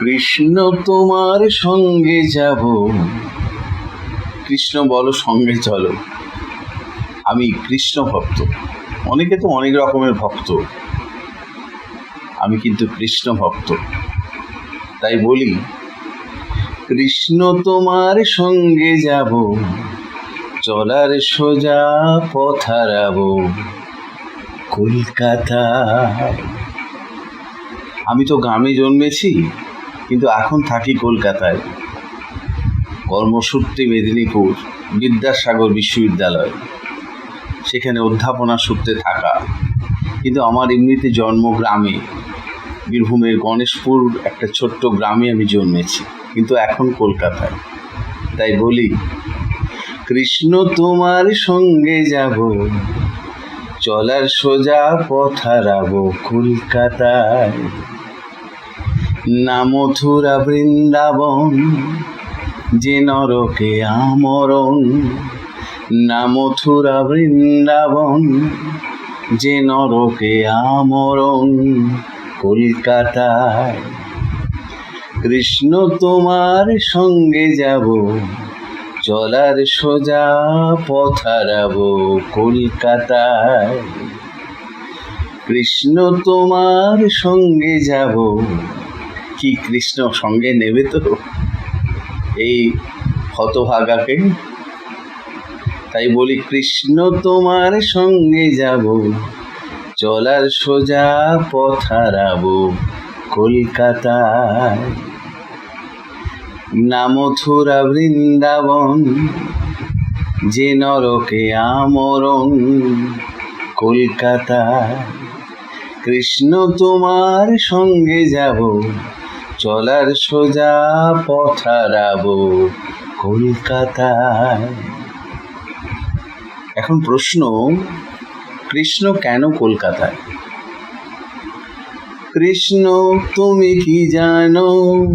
কৃষ্ণ তোমার সঙ্গে যাব। কৃষ্ণ, বলো সঙ্গে চলো। আমি কৃষ্ণ ভক্ত। অনেকে তো অনেক রকমের ভক্ত। আমি কিন্তু কৃষ্ণ ভক্ত। তাই বলি, কৃষ্ণ তোমার সঙ্গে যাব। চলার সোজা পথ হারাবো। কলকাতা। আমি তো গ্রামে জন্মেছি। কিন্তু এখন থাকি কলকাতায়। কর্মসূত্রে মেদিনীপুর বিদ্যাসাগর বিশ্ববিদ্যালয়। সেখানে অধ্যাপনা সূত্রে থাকা। কিন্তু আমার এমনিতে জন্ম গ্রামে। বীরভূমের গণেশপুর একটা ছোট্ট গ্রামে আমি জন্মেছি, কিন্তু এখন কলকাতায়। তাই বলি, কৃষ্ণ তোমার সঙ্গে যাব, চলার সোজা পথ হারাবো কলকাতায়। না মথুরা বৃন্দাবন, যে নরকে আমরণ। না মথুরা বৃন্দাবন, যে নরকে আমরণ। কলকাতায় কৃষ্ণ তোমার সঙ্গে যাব, চলার সোজা পথ হারাবো কলকাতায়। কৃষ্ণ তোমার সঙ্গে যাব কি কৃষ্ণ সঙ্গে নেবে তো? এই হতভাগাকে। তাই বলি, কৃষ্ণ তোমার সঙ্গে যাব, চলার সোজা পথ হারাবো কলকাতায়। না মথুরা বৃন্দাবন, যে নরকে আমরণ কলকাতা কৃষ্ণ তোমার সঙ্গে যাব চলার সোজা পথ হারাবো কলকাতায়। এখন প্রশ্ন, কৃষ্ণ কেন কলকাতায়? কৃষ্ণ, তুমি কি জানো?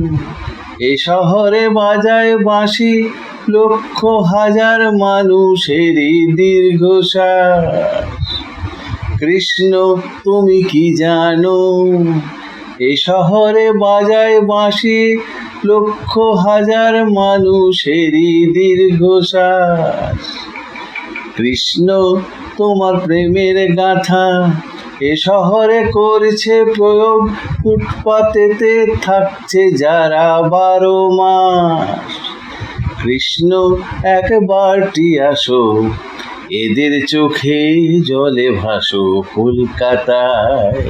এ শহরে বাজায় বাঁশি, লক্ষ হাজার মানুষেরই দীর্ঘশ্বাস। কৃষ্ণ, তুমি কি জানো? এ শহরে বাজায় বাঁশি, লক্ষ হাজার মানুষেরই দীর্ঘশ্বাস। কৃষ্ণ, তোমার প্রেমের গাথা, এ শহরে করছে প্রয়োগ, ফুটপাতেতে থাকছে যারা বারো মাস। কৃষ্ণ একবারটি আসো, এদের চোখে জলে ভাসো কলকাতায়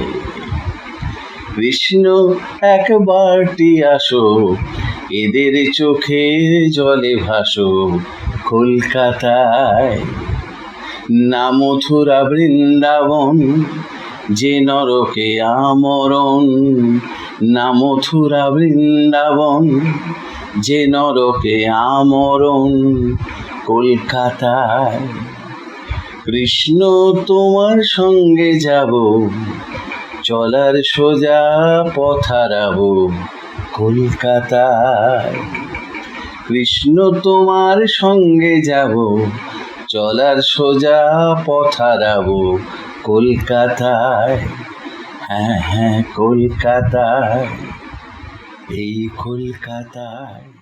কৃষ্ণ একবারটি আসো, এদের চোখে জলে ভাসো, কলকাতায়। না মথুরা বৃন্দাবন, যে নরকে আমরণ। না মথুরা বৃন্দাবন, যে নরকে আমরণ, কলকাতায়। কৃষ্ণ তোমার সঙ্গে যাব চলার সোজা পথারাবো কলকাতায় কৃষ্ণ তোমার সঙ্গে যাব চলার সোজা পথারাবো কলকাতায়। হ্যাঁ হ্যাঁ কলকাতায়। এই কলকাতায়।